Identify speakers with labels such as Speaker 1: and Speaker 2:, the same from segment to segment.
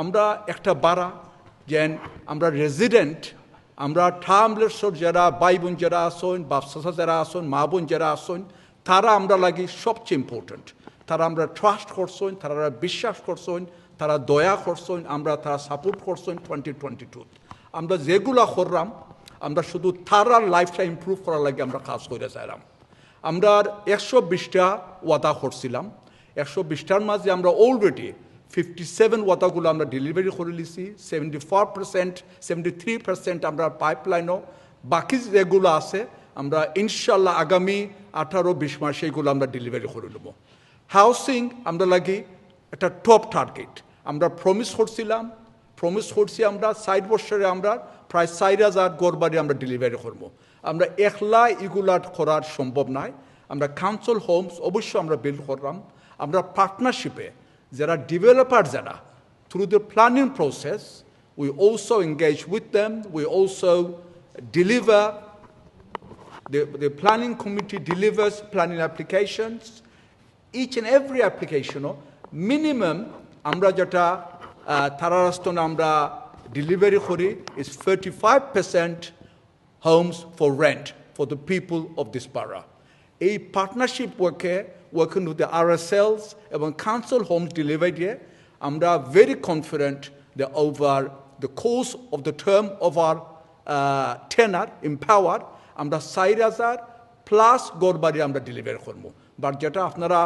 Speaker 1: আমরা একটা বাড়া যেন আমরা রেজিডেন্ট আমরা ঠামলেশ্বর যারা ভাই বোন যারা আসন বাপসা যারা আসন মা বোন যারা আসন তারা আমরা লাগি সবচেয়ে ইম্পর্টেন্ট তারা আমরা ট্রাস্ট করছেন, তারা বিশ্বাস করছেন, তারা দয়া করছেন, আমরা তারা সাপোর্ট করছেন টোয়েন্টি টোয়েন্টি টু আমরা যেগুলা করলাম, আমরা শুধু তারার লাইফটা ইম্প্রুভ করার লাগে আমরা কাজ করে চাইলাম আমরা একশো বিশটা ওয়াদা করছিলাম। একশো বিশটার মাঝে আমরা অলরেডি ফিফটি সেভেন ওয়াদাগুলো আমরা ডেলিভারি করে লিছি seventy four percent seventy three percent আমরা পাইপলাইনও বাকি যেগুলো আছে আমরা ইনশাল্লাহ আগামী আঠারো বিশ মাসে এগুলো আমরা ডেলিভারি করে নেব হাউসিং আমরা লাগি একটা টপ টার্গেট আমরা প্রমিস করছিলাম প্রমিস করছি আমরা সাইড বছরে আমরা প্রায় চার হাজার গড়বাড়ি আমরা ডেলিভারি করব আমরা একলা এগুলা করার সম্ভব নয় আমরা কাউন্সিল হোমস অবশ্যই আমরা বিল্ড করলাম আমরা পার্টনারশিপে যারা ডেভেলপার যারা through the planning process we also engage with them we also deliver the, the planning committee delivers planning applications. Each and every application, minimum আমরা যেটা তারারাস্তনে আমরা ডেলিভারি করি is 35% homes for rent for the people of this borough. এই partnership ওয়ার্কে working with the RSLs এবং council homes delivery আমরা very confident the over the course of the term of our tenure empower আমরা চার হাজার plus Garbari আমরা delivery করব। But যেটা আপনারা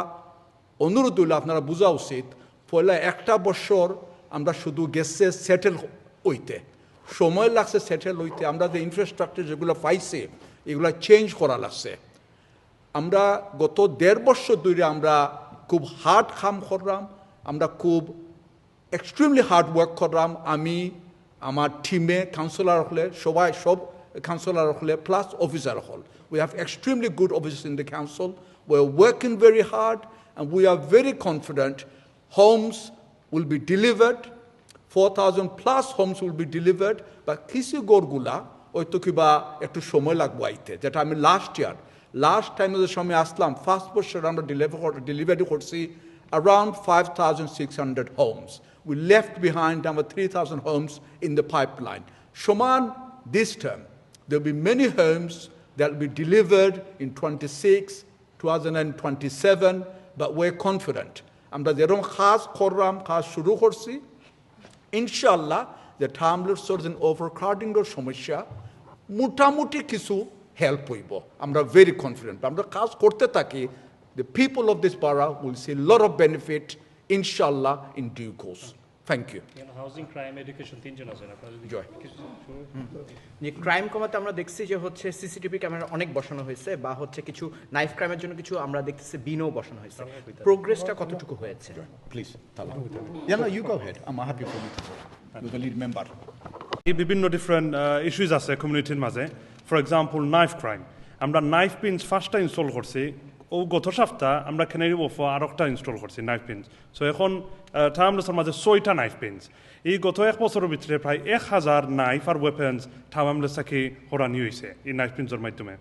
Speaker 1: অনুরোধ হইলে, আপনারা বোঝা উচিত, পয়লা একটা বছর আমরা শুধু গেছে সেটেল হইতে। সময় লাগছে সেটেল হইতে, আমরা যে ইনফ্রাস্ট্রাকচার যেগুলো পাইছে, এগুলো চেঞ্জ করা লাগছে। আমরা গত দেড় বছর ধরে আমরা খুব হার্ড কাম করলাম, আমরা খুব এক্সট্রিমলি হার্ড ওয়ার্ক করলাম। আমি, আমার টিমে কাউন্সিলর হলে, সবাই সব কাউন্সিলর হলে প্লাস অফিসার হল। We have extremely good officers in the council we are working very hard and we are very confident homes will be delivered four thousand plus homes will be delivered বা কিছু গড়গুলা হয়তো কিবা একটু সময় লাগবো আইতে, যেটা আমি লাস্ট ইয়ার লাস্ট টাইমে যে সময় আসলাম ফার্স্ট বছর আমরা ডেলিভার ডেলিভারি করছি around 5,600 homes. We left behind number 3,000 homes in the pipeline. Shoman, this term, there'll be many homes that will be delivered in 26, 2027, but we're confident. আমরা যেরকম খাস করলাম কাজ শুরু করছি ইনশাল্লাহ যে টার্মলেট সোর্স এন্ড ওভারক্রাউডিংয়ের সমস্যা মোটামুটি কিছু হেল্প হইব। আমরা ভেরি কনফিডেন্ট আমরা কাজ করতে থাকি দ্য পিপল অফ দিস পাড়া will see lot of benefit ইনশাল্লাহ in due course thank you
Speaker 2: housing crime education তিনজন আছেন
Speaker 1: জয়।
Speaker 3: যে ক্রাইম কমাতে আমরা দেখছি যে হচ্ছে সিসিটিভি ক্যামেরা অনেক বসানো হয়েছে বা হচ্ছে কিছু নাইফ ক্রাইমের জন্য কিছু আমরা দেখতেছি বিনও বসানো হয়েছে। প্রোগ্রেসটা কতটুকু হয়েছে?
Speaker 1: প্লিজ তালা। Yeah, no, you go ahead. I'm happy for you to go. You're the lead member.
Speaker 4: এই বিভিন্ন ডিফারেন্ট ইস্যুজ আছে কমিউনিটির মাঝে। ফর এক্সাম্পল নাইফ ক্রাইম আমরা নাইফ পিন্স ফার্স্টটা ইনস্টল করছি। ও গত সপ্তাহ আমরা খেনারি বফ আর একটা ইনস্টল করছি নাইফ পিন্স সো এখন টাইমলেসের মাঝে ছয়টা নাইফ পিন্স এই গত এক বছরের ভিতরে প্রায় এক হাজার নাইফ আর ওয়েপেন্স টাইমলেস থাকি হরানি হয়েছে এই নাইফ পিন্সের মাধ্যমে।